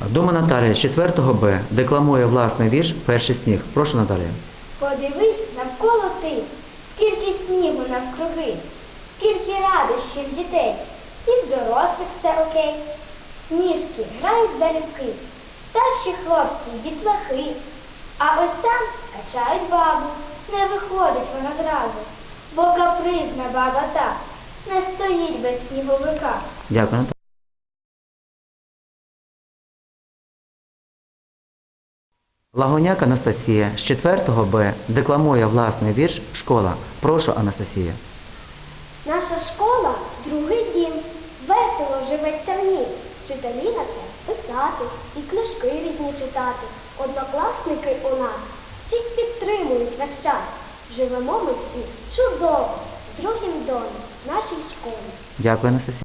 Дома Наталія з 4 Б декламує власний вірш Перший сніг. Прошу Наталія. Подивись навколо ти, скільки снігу навкруги, скільки радощів дітей, і в дорослих все окей. Сніжки грають залюбки, старші хлопці, дітлахи, а ось там качають бабу, не виходить вона зразу, бо капризна баба та не стоїть без сніговика. Дякую, Лагоняк Анастасія з 4 Б декламує власний вірш Школа. Прошу, Анастасія. Наша школа другий дім, весело живеться в ній. Вчителі навчать писати і книжки різні читати. Однокласники у нас всіх підтримують весь час. Живемо ми всі чудово, в другім домі, в нашій школі. Дякую, Анастасія.